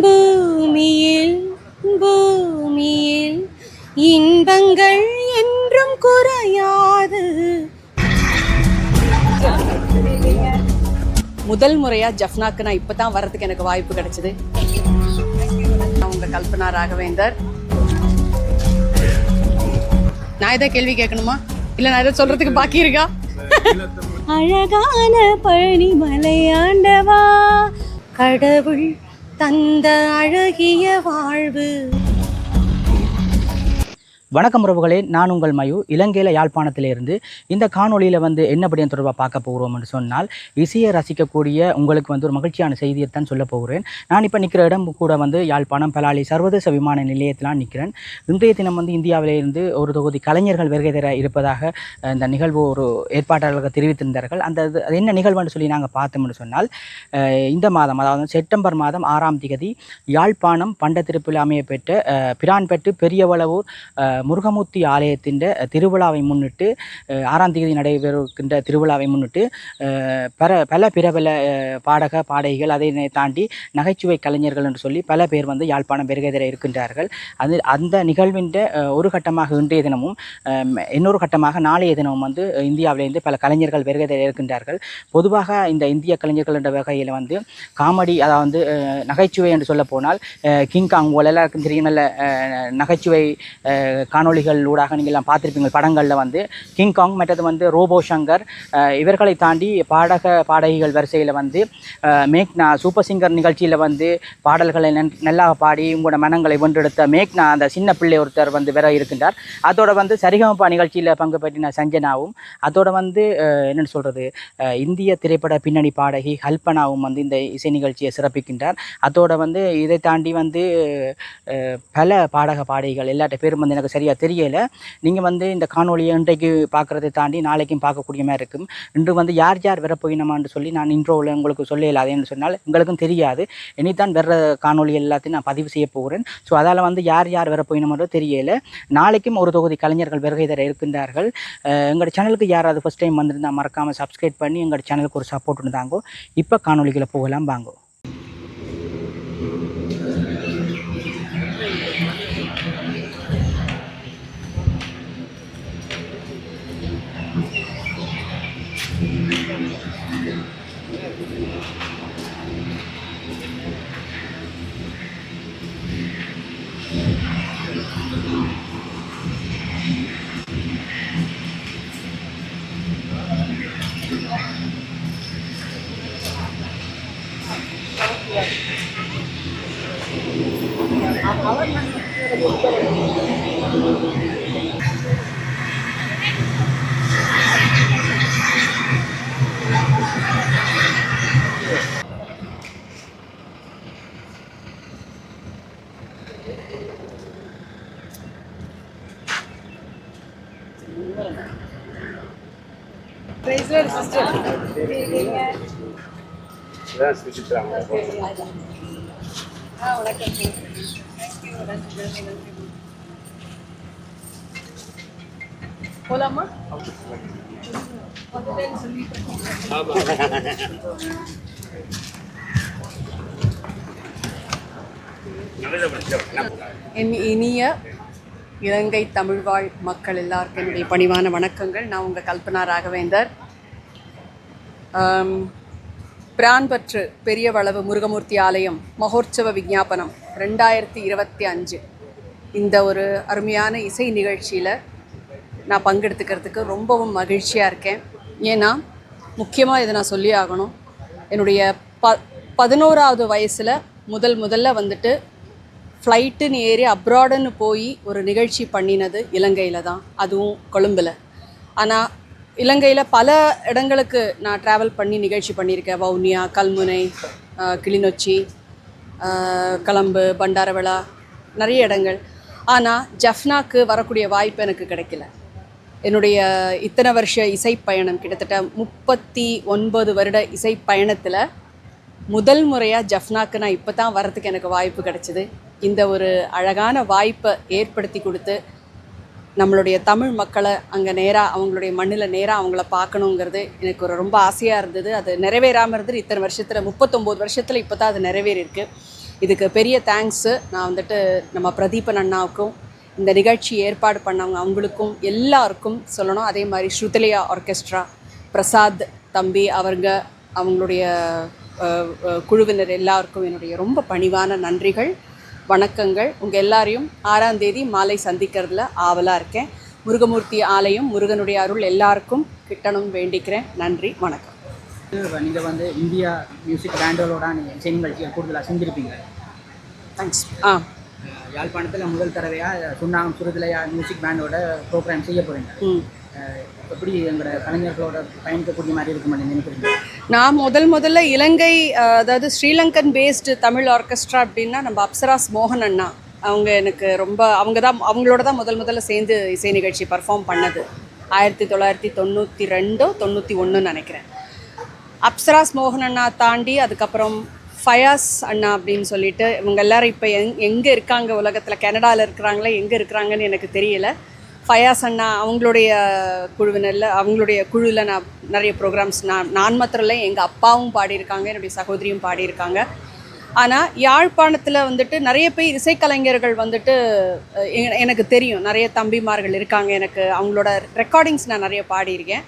பூமியில் பூமியில் இன்பங்கள் என்றும் குறையாது. முதல் முறையா ஜஃப்னாக்கு நான் இப்போ தான் வர்றதுக்கு எனக்கு வாய்ப்பு கிடைச்சது. நான் உங்க கல்பனா ராகவேந்தர். நான் எதை கேள்வி கேட்கணுமா? இல்ல நான் எதை சொல்றதுக்கு பாக்கி இருக்கா? அழகான பழனி மலையாண்டவா கடவுள் தந்த அழகிய வாழ்வு. வணக்கம் உறவுகளே நான் உங்கள் மயு. இலங்கையில் யாழ்ப்பாணத்திலிருந்து இந்த காணொளியில் வந்து என்ன படியும் தொடர்பாக பார்க்க போகிறோம் என்று சொன்னால் இசையை ரசிக்கக்கூடிய உங்களுக்கு வந்து ஒரு மகிழ்ச்சியான செய்தியை தான் சொல்ல போகிறேன். நான் இப்போ நிற்கிற இடம் கூட வந்து யாழ்ப்பாணம் பலாலி சர்வதேச விமான நிலையத்தில் நிற்கிறேன் இன்றைய தினம் வந்து இந்தியாவிலிருந்து ஒரு தொகுதி கலைஞர்கள் வருகை தர இருப்பதாக இந்த நிகழ்வு ஒரு ஏற்பாட்டாளர்கள் தெரிவித்திருந்தார்கள். அந்த அது என்ன நிகழ்வுன்னு சொல்லி நாங்கள் பார்த்தோம்னு சொன்னால் இந்த மாதம் அதாவது செப்டம்பர் மாதம் ஆறாம் திகதி யாழ்ப்பாணம் பண்டத்திருப்பில் அமையப்பெற்ற அஹ், பிரான்பெட்டு பெரியவளவூர் முருகமூர்த்தி ஆலயத்தின் திருவிழாவை முன்னிட்டு ஆறாம் தேதி நடைபெறுகின்ற திருவிழாவை முன்னிட்டு பல பல பிரபல பாடக பாடகிகள் அதை தாண்டி நகைச்சுவை கலைஞர்கள் என்று சொல்லி பல பேர் வந்து யாழ்ப்பாணம் பெருகதிர இருக்கின்றார்கள். அது அந்த நிகழ்வின் ஒரு கட்டமாக இன்றைய தினமும் இன்னொரு கட்டமாக நாளைய தினமும் வந்து இந்தியாவிலிருந்து பல கலைஞர்கள் பெருகதிர இருக்கின்றார்கள். பொதுவாக இந்த இந்திய கலைஞர்கள் என்ற வகையில் வந்து காமெடி அதாவது நகைச்சுவை என்று சொல்ல போனால் கிங் கிங்காங் போல எல்லாருக்கும் தெரியும் நல்ல நகைச்சுவை காணொளிகள் ஊடாக நீங்கள் எல்லாம் பார்த்துருப்பீங்க. படங்களில் வந்து கிங்காங் மற்றது வந்து ரோபோ சங்கர் இவர்களை தாண்டி பாடக பாடகிகள் வரிசையில் வந்து மேக்னா சூப்பர் சிங்கர் நிகழ்ச்சியில் வந்து பாடல்களை நன்- நல்லா பாடி உங்களோட மனங்களை ஒன்றெடுத்த மேக்னா அந்த சின்ன பிள்ளை ஒருத்தர் வந்து வேற இருக்கின்றார். அதோட வந்து சரிகமப்பா நிகழ்ச்சியில் பங்கு பெற்றின சஞ்சனாவும் அதோட வந்து என்னென்னு சொல்கிறது இந்திய திரைப்பட பின்னணி பாடகி கல்பனாவும் வந்து இந்த இசை நிகழ்ச்சியை சிறப்பிக்கின்றார். அதோட வந்து இதை தாண்டி வந்து பல பாடக பாடகிகள் எல்லாட்ட பேரும் வந்து எனக்கு சரி சரியாக தெரியலை. நீங்கள் வந்து இந்த காணொலியை இன்றைக்கு பார்க்குறதை தாண்டி நாளைக்கும் பார்க்கக்கூடிய மாதிரி இருக்கும். இன்று வந்து யார் யார் வரப்போயினமான்னு சொல்லி நான் இன்ட்ரோவில் உங்களுக்கு சொல்ல இல்லாதேன்னு சொன்னால் உங்களுக்கும் தெரியாது. இனிதான் வர்ற காணொலி எல்லாத்தையும் நான் பதிவு செய்ய போகிறேன். ஸோ அதால் வந்து யார் யார் வர தெரியலை. நாளைக்கும் ஒரு தொகுதி கலைஞர்கள் வருகை தர இருக்கின்றார்கள். எங்களோட சேனலுக்கு யாராவது ஃபஸ்ட் டைம் வந்திருந்தால் மறக்காமல் சப்ஸ்கிரைப் பண்ணி எங்களோட சேனலுக்கு ஒரு சப்போர்ட் இருந்தாங்கோ இப்போ காணொலிகளை போகலாம். வாங்கோ. あ。போலாமா என் இனிய இலங்கை தமிழ்வாழ் மக்கள் எல்லாருக்கும் என்னுடைய பணிவான வணக்கங்கள். நான் உங்கள் கல்பனா ராகவேந்தர். பிரான்பற்று பெரிய வளவு முருகமூர்த்தி ஆலயம் மகோற்சவ விஞ்ஞாபனம் ரெண்டாயிரத்தி இருபத்தி அஞ்சு. இந்த ஒரு அருமையான இசை நிகழ்ச்சியில் நான் பங்கெடுத்துக்கிறதுக்கு ரொம்பவும் மகிழ்ச்சியாக இருக்கேன். ஏன்னா முக்கியமாக இதை நான் சொல்லி ஆகணும். என்னுடைய ப பதினோராவது வயசில் முதல் முதல்ல வந்துட்டு ஃப்ளைட்டுன்னு ஏறி அப்ராடுன்னு போய் ஒரு நிகழ்ச்சி பண்ணினது இலங்கையில் தான். அதுவும் கொழும்பில். ஆனால் இலங்கையில் பல இடங்களுக்கு நான் ட்ராவல் பண்ணி நிகழ்ச்சி பண்ணியிருக்கேன். வவுனியா கல்முனை கிளிநொச்சி கலம்பு பண்டாரவிழா நிறைய இடங்கள். ஆனால் ஜஃப்னாக்கு வரக்கூடிய வாய்ப்பு எனக்கு கிடைக்கல. என்னுடைய இத்தனை வருஷ இசை பயணம் கிட்டத்தட்ட முப்பத்தி ஒன்பது வருட இசை பயணத்தில் முதல் முறையாக ஜஃப்னாக்கு நான் இப்போ தான் வரத்துக்கு எனக்கு வாய்ப்பு கிடைச்சிது. இந்த ஒரு அழகான வாய்ப்பை ஏற்படுத்தி கொடுத்து நம்மளுடைய தமிழ் மக்களை அங்கே நேராக அவங்களுடைய மண்ணில் நேராக அவங்கள பார்க்கணுங்கிறது எனக்கு ஒரு ரொம்ப ஆசையாக இருந்தது. அது நிறைவேறாமல் இருந்தது இத்தனை வருஷத்தில் முப்பத்தொம்போது வருஷத்தில் இப்போ தான் அது நிறைவேறியிருக்கு. இதுக்கு பெரிய தேங்க்ஸு நான் வந்துட்டு நம்ம பிரதீபன் அண்ணாவுக்கும் இந்த நிகழ்ச்சி ஏற்பாடு பண்ணவங்க அவங்களுக்கும் எல்லாருக்கும் சொல்லணும். அதே மாதிரி ஸ்ருதலியா ஆர்கெஸ்ட்ரா பிரசாத் தம்பி அவருங்க அவங்களுடைய குழுவினர் எல்லாருக்கும் என்னுடைய ரொம்ப பணிவான நன்றிகள். வணக்கங்கள். உங்கள் எல்லாரையும் ஆறாம் தேதி மாலை சந்திக்கிறதுல ஆவலாக இருக்கேன். முருகமூர்த்தி ஆலயம் முருகனுடைய அருள் எல்லாருக்கும் கிட்டணும் வேண்டிக்கிறேன். நன்றி வணக்கம். நீங்கள் வந்து இந்தியா மியூசிக் பேண்டோட நீங்கள் இசை நிகழ்ச்சிகள் கூடுதலாக செஞ்சுருப்பீங்க. தேங்க்ஸ் ஆ. யாழ்ப்பாணத்தில் முதல் தடவையாக சுண்ணாகம் சுருதிலையா மியூசிக் பேண்டோட ப்ரோக்ராம் செய்ய போகிறீங்க ம். எப்படி எங்களோட கலைஞர்களோட பயணிக்கக்கூடிய மாதிரி இருக்கும் நினைக்கிறீங்க? நான் முதல் முதல்ல இலங்கை அதாவது ஸ்ரீலங்கன் பேஸ்டு தமிழ் ஆர்கெஸ்ட்ரா அப்படின்னா நம்ம அப்சராஸ் மோகன் அண்ணா. அவங்க எனக்கு ரொம்ப அவங்க தான் அவங்களோட தான் முதல் முதல்ல சேர்ந்து இசை நிகழ்ச்சி பர்ஃபார்ம் பண்ணது. ஆயிரத்தி தொள்ளாயிரத்தி தொண்ணூற்றி ரெண்டோ தொண்ணூற்றி ஒன்றுன்னு நினைக்கிறேன். அப்சராஸ் மோகன் அண்ணா தாண்டி அதுக்கப்புறம் ஃபயாஸ் அண்ணா அப்படின்னு சொல்லிட்டு இவங்க எல்லாரும் இப்போ எங் எங்கே இருக்காங்க உலகத்தில்? கனடாவில் இருக்கிறாங்களே? எங்கே இருக்கிறாங்கன்னு எனக்கு தெரியலை. ஃபயாஸ் அண்ணா அவங்களுடைய குழுவினரில் அவங்களுடைய குழுவில் நான் நிறைய ப்ரோக்ராம்ஸ் நான் நான் மாத்திரம் இல்லை எங்கள் அப்பாவும் பாடியிருக்காங்க என்னுடைய சகோதரியும் பாடியிருக்காங்க. ஆனால் யாழ்ப்பாணத்தில் வந்துட்டு நிறைய பேர் இசைக்கலைஞர்கள் வந்துட்டு எனக்கு தெரியும். நிறைய தம்பிமார்கள் இருக்காங்க எனக்கு அவங்களோட ரெக்கார்டிங்ஸ் நான் நிறைய பாடியிருக்கேன்.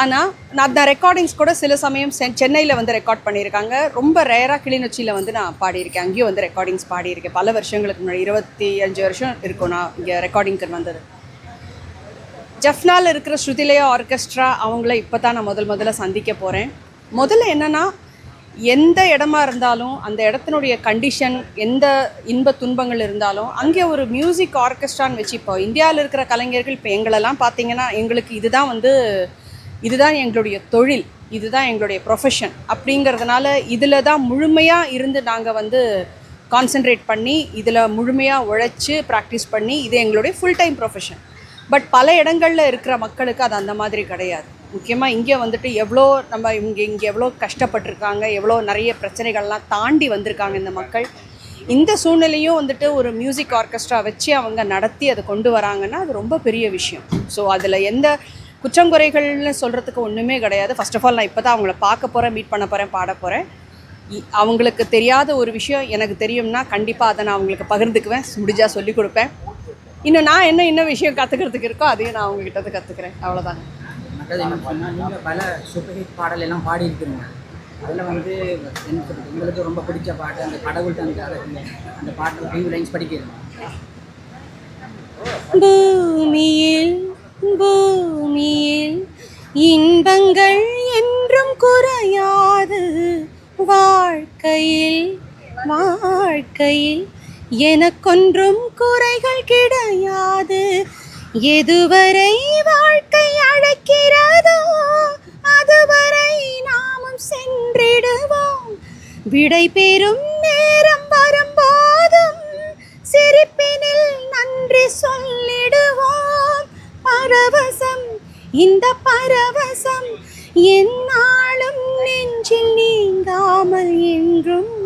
ஆனால் நான் அந்த ரெக்கார்டிங்ஸ் கூட சில சமயம் சென் சென்னையில் வந்து ரெக்கார்ட் பண்ணியிருக்காங்க. ரொம்ப ரேராக கிளிநொச்சியில் வந்து நான் பாடியிருக்கேன். அங்கேயும் வந்து ரெக்கார்டிங்ஸ் பாடியிருக்கேன். பல வருஷங்களுக்கு முன்னாடி இருபத்தி அஞ்சு வருஷம் இருக்கும் நான் இங்கே ரெக்கார்டிங்க்கு வந்தது. ஜஃப்னால இருக்கிற ஸ்ருதிலயா ஆர்கெஸ்ட்ரா அவங்கள இப்போ தான் நான் முதல் முதல்ல சந்திக்க போகிறேன் முதல்ல என்னென்னா எந்த இடமா இருந்தாலும் அந்த இடத்தினுடைய கண்டிஷன் எந்த இன்ப துன்பங்கள் இருந்தாலும் அங்கே ஒரு மியூசிக் ஆர்கெஸ்ட்ரான்னு வச்சு இப்போ இந்தியாவில் இருக்கிற கலைஞர்கள் இப்போ எங்களெல்லாம் பார்த்தீங்கன்னா எங்களுக்கு இதுதான் வந்து இதுதான் எங்களுடைய தொழில் இதுதான் எங்களுடைய ப்ரொஃபஷன் அப்படிங்கிறதுனால இதில் தான் முழுமையாக இருந்து நாங்கள் வந்து கான்சென்ட்ரேட் பண்ணி இதில் முழுமையாக உழைச்சி ப்ராக்டிஸ் பண்ணி இது எங்களுடைய ஃபுல் டைம் ப்ரொஃபஷன் பட் பல இடங்களில் இருக்கிற மக்களுக்கு அது அந்த மாதிரி கிடையாது. முக்கியமாக இங்கே வந்துட்டு எவ்வளோ நம்ம இங்கே இங்கே எவ்வளோ கஷ்டப்பட்டிருக்காங்க எவ்வளோ நிறைய பிரச்சனைகள்லாம் தாண்டி வந்திருக்காங்க இந்த மக்கள். இந்த சூழ்நிலையும் வந்துட்டு ஒரு மியூசிக் ஆர்கெஸ்ட்ரா வச்சு அவங்க நடத்தி அதை கொண்டு வராங்கன்னா அது ரொம்ப பெரிய விஷயம். ஸோ அதில் எந்த குற்றங்குறைகள்னு சொல்கிறதுக்கு ஒன்றுமே கிடையாது. ஃபஸ்ட் ஆஃப் ஆல் நான் இப்போ தான் அவங்கள பார்க்க போகிறேன் மீட் பண்ண போகிறேன் பாட போகிறேன் அவங்களுக்கு தெரியாத ஒரு விஷயம் எனக்கு தெரியும்னா கண்டிப்பாக அதை நான் அவங்களுக்கு பகிர்ந்துக்குவேன் முடிஞ்சால் சொல்லிக் கொடுப்பேன். இன்னும் நான் என்ன என்ன விஷயம் கற்றுக்கிறதுக்கு இருக்கோ அதையும் நான் அவங்ககிட்ட இருந்து கற்றுக்கிறேன் அவ்வளோதாங்க நீங்கள் பல சூப்பர் ஹிட் பாடல் எல்லாம் பாடியிருக்கிறீங்க. அதில் வந்து சொல்றது, உங்களுக்கு ரொம்ப பிடிச்ச பாட்டு அந்த கடவுள் தந்த அந்த- அந்த பாட்டு ஃபியூ லைன்ஸ் படிக்கிறேன் பூமியில் பூமியில் இன்பங்கள் என்றும் குறையாது. வாழ்க்கையில் வாழ்க்கையில் எனக்கொன்றும் குறைகள் கிடையாது. எதுவரை வாழ்க்கை அழைக்கிறதோ அதுவரை நாமும் சென்றிடுவோம். விடை பெறும் நேரம் வரும்போதும் சிரிப்பினில் நன்றி சொல்லிடுவோம். பரவசம் இந்த பரவசம் என்னாலும் நெஞ்சில் நீங்காமல் என்றும்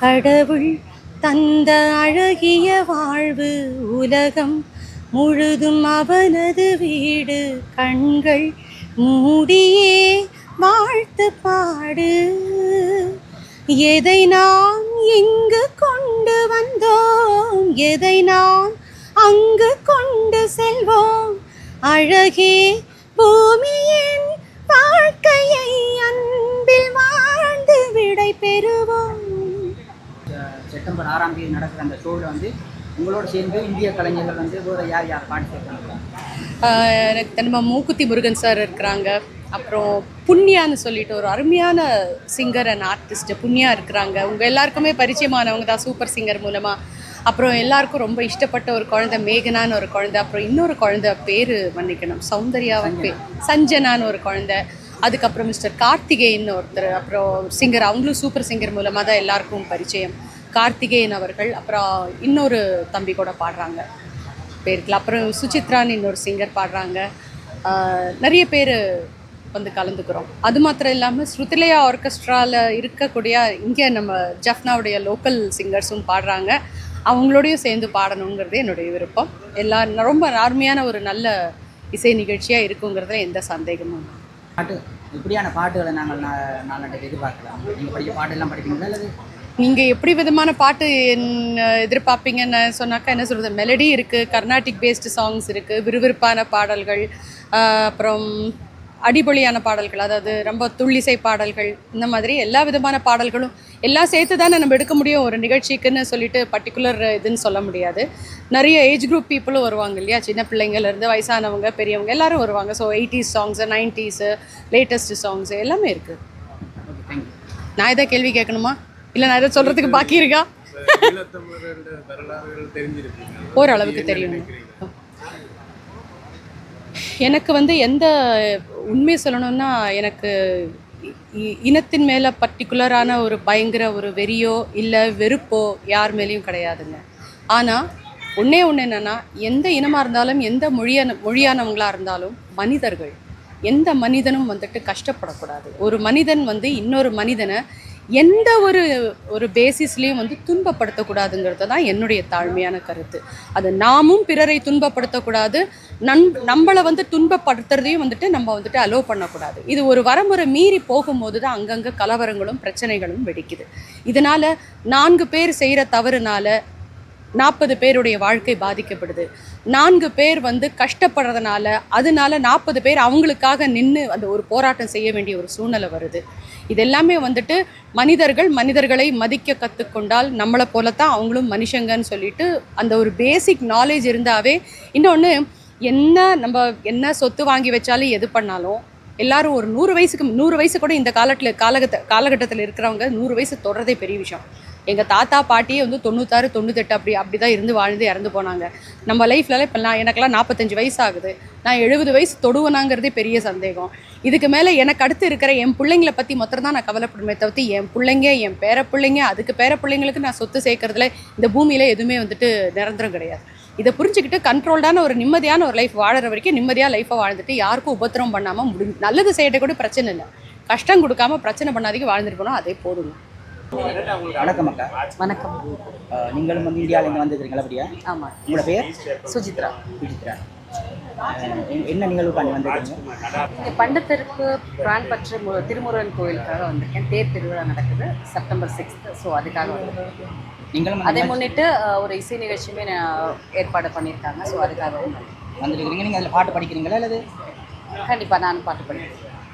கடவுள் தந்த அழகிய வாழ்வு உலகம் முழுதும் அவனது வீடு கண்கள் மூடியே வாழ்த்து பாடு. எதை நாம் இங்கு கொண்டு வந்தோம்? எதை நாம் அங்கு கொண்டு செல்வோம்? அழகே பூமியே செப்டம்பர் ஆறாம் தேதி நடக்கிற அந்த ஷோவில் வந்து உங்களோட சேர்ந்து இந்திய கலைஞர்கள் வந்து யார் யார் பாட்டு ஆஹ் எனக்கு நம்ம மூக்குத்தி முருகன் சார் இருக்கிறாங்க. அப்புறம் புண்ணியான்னு சொல்லிட்டு ஒரு அருமையான சிங்கர் அண்ட் ஆர்டிஸ்ட் புண்ணியா இருக்கிறாங்க. உங்கள் எல்லாருக்குமே பரிச்சயமானவங்க தான் சூப்பர் சிங்கர் மூலமாக அப்புறம் எல்லாருக்கும் ரொம்ப இஷ்டப்பட்ட ஒரு குழந்தை மேகனான்னு ஒரு குழந்தை அப்புறம் இன்னொரு குழந்தை பேர் மன்னிக்கணும் சௌந்தர்யாவும் பேர் சஞ்சனான்னு ஒரு குழந்தை. அதுக்கப்புறம் மிஸ்டர் கார்த்திகேயன் ஒருத்தர் அப்புறம் சிங்கர் அவங்களும் சூப்பர் சிங்கர் மூலமாக தான் எல்லாருக்கும் பரிச்சயம். கார்த்திகேயன் அவர்கள் அப்புறம் இன்னொரு தம்பி கூட பாடுறாங்க. பேருக்கில் அப்புறம் சுசித்ரான்னு இன்னொரு சிங்கர் பாடுறாங்க. நிறைய பேர் வந்து கலந்துக்கிறோம். அது மாத்திரம் இல்லாமல் ஸ்ருதிலயா ஆர்கெஸ்ட்ராவில் இருக்கக்கூடிய இங்கே நம்ம ஜஃப்னாவுடைய லோக்கல் சிங்கர்ஸும் பாடுறாங்க. அவங்களோடையும் சேர்ந்து பாடணுங்கிறது என்னுடைய விருப்பம். எல்லா ரொம்ப அருமையான ஒரு நல்ல இசை நிகழ்ச்சியாக இருக்குங்கிறதுல எந்த சந்தேகமும் பாட்டு இப்படியான பாட்டுகளை நாங்கள் நான் எதிர்பார்க்கலாம். நீங்கள் படிக்க பாட்டெல்லாம் படிப்பீங்களா அல்லது நீங்கள் எப்படி விதமான பாட்டு என்ன எதிர்பார்ப்பீங்கன்னு சொன்னாக்கா என்ன சொல்கிறது மெலடி இருக்குது கர்நாடிக் பேஸ்டு சாங்ஸ் இருக்குது விறுவிறுப்பான பாடல்கள் அப்புறம் அடிபொலியான பாடல்கள் அதாவது ரொம்ப துள்ளிசை பாடல்கள் இந்த மாதிரி எல்லா விதமான பாடல்களும் எல்லாம் சேர்த்து தானே நம்ம எடுக்க முடியும்? ஒரு நிகழ்ச்சிக்குன்னு சொல்லிட்டு பர்டிகுலர் இதுன்னு சொல்ல முடியாது. நிறைய ஏஜ் குரூப் பீப்புளும் வருவாங்க இல்லையா? சின்ன பிள்ளைங்கள்லேருந்து வயசானவங்க பெரியவங்க எல்லாரும் வருவாங்க. So eighties songs nineties latest songs எல்லாமே இருக்குது நான் எதாவது கேள்வி கேட்கணுமா? இல்லை நான் எதாவது சொல்கிறதுக்கு பாக்கி இருக்கா? ஓரளவுக்கு தெரியும். எனக்கு வந்து எந்த உண்மையை சொல்லணும்னா எனக்கு இனத்தின் மேலே பர்டிகுலரான ஒரு பயங்கர ஒரு வெறியோ இல்லை வெறுப்போ யார் மேலேயும் கிடையாதுங்க. ஆனால் ஒன்றே ஒன்று என்னென்னா எந்த இனமாக இருந்தாலும் எந்த மொழியான மொழியானவங்களாக இருந்தாலும் மனிதர்கள் எந்த மனிதனும் வந்துட்டு கஷ்டப்படக்கூடாது. ஒரு மனிதன் வந்து இன்னொரு மனிதனை எந்த ஒரு ஒரு பேசிஸ்லேயும் வந்து துன்பப்படுத்தக்கூடாதுங்கிறது தான் என்னுடைய தாழ்மையான கருத்து. அது நாமும் பிறரை துன்பப்படுத்தக்கூடாது நன் நம்மளை வந்து துன்பப்படுத்துறதையும் வந்துட்டு நம்ம வந்துட்டு அலோவ் பண்ணக்கூடாது. இது ஒரு வரமுறை மீறி போகும்போது தான் அங்கங்கே கலவரங்களும் பிரச்சனைகளும் வெடிக்குது. இதனால் நான்கு பேர் செய்கிற தவறுனால நாற்பது பேருடைய வாழ்க்கை பாதிக்கப்படுது. நான்கு பேர் வந்து கஷ்டப்படுறதுனால அதனால நாற்பது பேர் அவங்களுக்காக நின்று அந்த ஒரு போராட்டம் செய்ய வேண்டிய ஒரு சூழ்நிலை வருது. இது எல்லாமே வந்துட்டு மனிதர்கள் மனிதர்களை மதிக்க கற்றுக்கொண்டால் நம்மளை போலத்தான் அவங்களும் மனுஷங்கன்னு சொல்லிட்டு அந்த ஒரு பேசிக் நாலேஜ் இருந்தாவே இன்னொன்று என்ன நம்ம என்ன சொத்து வாங்கி வச்சாலும் எது பண்ணாலும் எல்லாரும் ஒரு நூறு வயசுக்கு நூறு வயசு கூட இந்த காலத்தில் காலகட்ட காலகட்டத்தில் இருக்கிறவங்க நூறு வயசு தொடர்றதே பெரிய விஷயம். எங்கள் தாத்தா பாட்டியே வந்து தொண்ணூத்தாறு தொண்ணூத்தெட்டு அப்படி அப்படி தான் இருந்து வாழ்ந்து இறந்து போனாங்க. நம்ம லைஃப்லலாம் இப்போ நான் எனக்கெல்லாம் நாற்பத்தஞ்சு வயசு ஆகுது. நான் எழுபது வயசு தொடுவனாங்கிறதே பெரிய சந்தேகம். இதுக்கு மேலே எனக்கு அடுத்து இருக்கிற என் பிள்ளைங்களை பற்றி மொத்தம் தான் நான் கவலைப்படுமே தவிர்த்து என் பிள்ளைங்க என் பேர பிள்ளைங்க அதுக்கு பேர பிள்ளைங்களுக்கு நான் சொத்து சேர்க்கறதுல இந்த பூமியில் எதுவுமே வந்துட்டு நிரந்தரம் கிடையாது. இதை புரிஞ்சுக்கிட்டு கண்ட்ரோல்டான ஒரு நிம்மதியான ஒரு லைஃப் வாழற வரைக்கும் நிம்மதியாக லைஃப்பை வாழ்ந்துட்டு யாருக்கும் உபத்திரம் பண்ணாமல் முடிஞ்சு நல்லது செய்யட்ட கூட பிரச்சனை இல்லை. கஷ்டம் கொடுக்காம பிரச்சனை பண்ணாதீங்க வாழ்ந்துட்டு போனோம் அதே போதுங்க. வணக்கம் அக்கா. வணக்கம். நீங்களும் வந்து இந்தியாவிலேருந்து வந்துருக்கிறீங்களா அப்படியா? ஆமாம் உங்களோட பேர்? சுஜித்ரா. எ- என்ன நிகழ்வுக்காண்டி வந்திருக்கீங்க? இங்கே பண்டத்திற்கு பிரான்பற்று மு- திருமுருகன் கோயிலுக்காக வந்திருக்கேன். தேர் திருவிழா நடக்குது செப்டம்பர் சிக்ஸ்த்து ஸோ அதுக்காக வந்திருக்கேன். நீங்களும் அதை முன்னிட்டு ஒரு இசை நிகழ்ச்சியுமே ஏற்பாடு பண்ணியிருக்காங்க. ஸோ அதுக்காக. வந்திருக்கிறீங்க. நீங்கள் அதில் பாட்டு படிக்கிறீங்களா அல்லது கண்டிப்பாக நான் பாட்டு படிக்கிறேன்.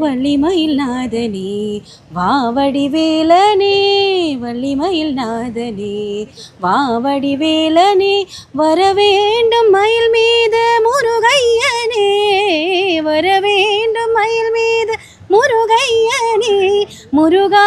வள்ளிமயில் நாதனே வாவடி வேலனே வள்ளிமயில் நாதனே வாவடி வேலனே வர வேண்டும் மயில் மீது முருகையனே வர வேண்டும் மயில் மீது முருகையனே முருகா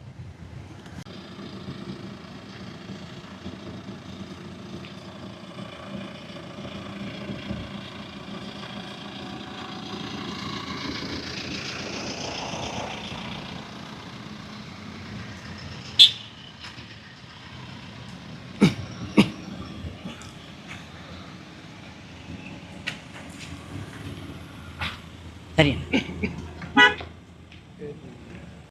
ya